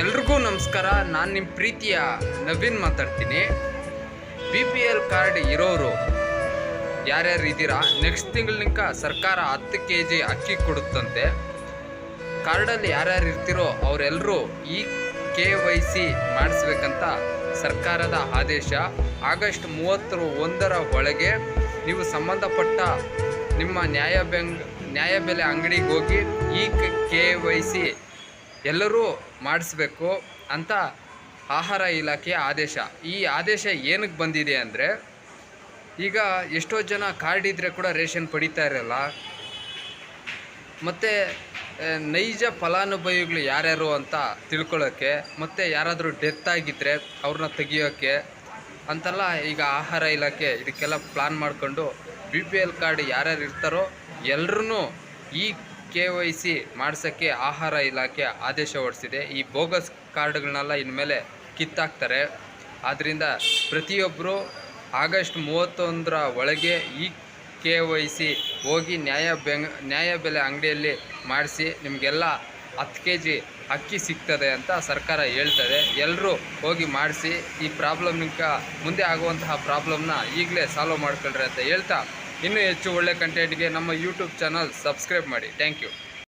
ಎಲ್ರಿಗೂ ನಮಸ್ಕಾರ. ನಾನು ನಿಮ್ಮ ಪ್ರೀತಿಯ ನವೀನ್ ಮಾತಾಡ್ತೀನಿ. ಬಿ ಪಿ ಎಲ್ ಕಾರ್ಡ್ ಇರೋರು ಯಾರ್ಯಾರು ಇದ್ದೀರಾ? ನೆಕ್ಸ್ಟ್ ತಿಂಗಳಿನಿಂದ ಸರ್ಕಾರ ಹತ್ತು ಕೆ ಜಿ ಅಕ್ಕಿ ಕೊಡುತ್ತಂತೆ. ಕಾರ್ಡಲ್ಲಿ ಯಾರ್ಯಾರು ಇರ್ತಿರೋ ಅವರೆಲ್ಲರೂ ಈ ಕೆ ವೈ ಸಿ ಮಾಡಿಸ್ಬೇಕಂತ ಸರ್ಕಾರದ ಆದೇಶ. ಆಗಸ್ಟ್ ಮೂವತ್ತರ ಒಂದರ ಒಳಗೆ ನೀವು ಸಂಬಂಧಪಟ್ಟ ನಿಮ್ಮ ನ್ಯಾಯ ಬ್ಯಾಂಕ್ ನ್ಯಾಯಬೆಲೆ ಅಂಗಡಿಗೆ ಹೋಗಿ ಈ ಕೆ ವೈ ಸಿ ಎಲ್ಲರೂ ಮಾಡಿಸ್ಬೇಕು ಅಂತ ಆಹಾರ ಇಲಾಖೆಯ ಆದೇಶ. ಈ ಆದೇಶ ಏನಕ್ಕೆ ಬಂದಿದೆ ಅಂದರೆ, ಈಗ ಎಷ್ಟೋ ಜನ ಕಾರ್ಡ್ ಇದ್ದರೆ ಕೂಡ ರೇಷನ್ ಪಡಿತಾ ಇರಲ್ಲ. ಮತ್ತು ನೈಜ ಫಲಾನುಭವಿಗಳು ಯಾರ್ಯಾರು ಅಂತ ತಿಳ್ಕೊಳ್ಳೋಕ್ಕೆ ಮತ್ತು ಯಾರಾದರೂ ಡೆತ್ ಆಗಿದ್ದರೆ ಅವ್ರನ್ನ ತೆಗಿಯೋಕ್ಕೆ ಅಂತೆಲ್ಲ ಈಗ ಆಹಾರ ಇಲಾಖೆ ಇದಕ್ಕೆಲ್ಲ ಪ್ಲಾನ್ ಮಾಡಿಕೊಂಡು ಬಿ ಪಿ ಎಲ್ ಕಾರ್ಡ್ ಯಾರ್ಯಾರು ಇರ್ತಾರೋ ಎಲ್ಲರೂ ಈ ಕೆ ವೈ ಸಿ ಮಾಡ್ಸೋಕ್ಕೆ ಆಹಾರ ಇಲಾಖೆ ಆದೇಶ ಹೊರಡಿಸಿದೆ. ಈ ಬೋಗಸ್ ಕಾರ್ಡ್ಗಳನ್ನೆಲ್ಲ ಇನ್ಮೇಲೆ ಕಿತ್ತಾಕ್ತಾರೆ. ಆದ್ದರಿಂದ ಪ್ರತಿಯೊಬ್ಬರು ಆಗಸ್ಟ್ ಮೂವತ್ತೊಂದರ ಒಳಗೆ ಈ ಕೆ ವೈ ಸಿ ಹೋಗಿ ನ್ಯಾಯ ಬೆಂಗ್, ನ್ಯಾಯ ಬೆಲೆ ಅಂಗಡಿಯಲ್ಲಿ ಮಾಡಿಸಿ ನಿಮಗೆಲ್ಲ ಹತ್ತು ಕೆ ಜಿ ಅಕ್ಕಿ ಸಿಗ್ತದೆ ಅಂತ ಸರ್ಕಾರ ಹೇಳ್ತದೆ. ಎಲ್ಲರೂ ಹೋಗಿ ಮಾಡಿಸಿ ಈ ಪ್ರಾಬ್ಲಮ್ನಿಂದ ಮುಂದೆ ಆಗುವಂತಹ ಪ್ರಾಬ್ಲಮ್ನ ಈಗಲೇ ಸಾಲ್ವ್ ಮಾಡ್ಕೊಳ್ರಿ ಅಂತ ಹೇಳ್ತಾ ಇನ್ನೂ ಹೆಚ್ಚು ಒಳ್ಳೆ ಕಂಟೆಂಟ್ಗೆ ನಮ್ಮ ಯೂಟ್ಯೂಬ್ ಚಾನಲ್ ಸಬ್ಸ್ಕ್ರೈಬ್ ಮಾಡಿ. Thank you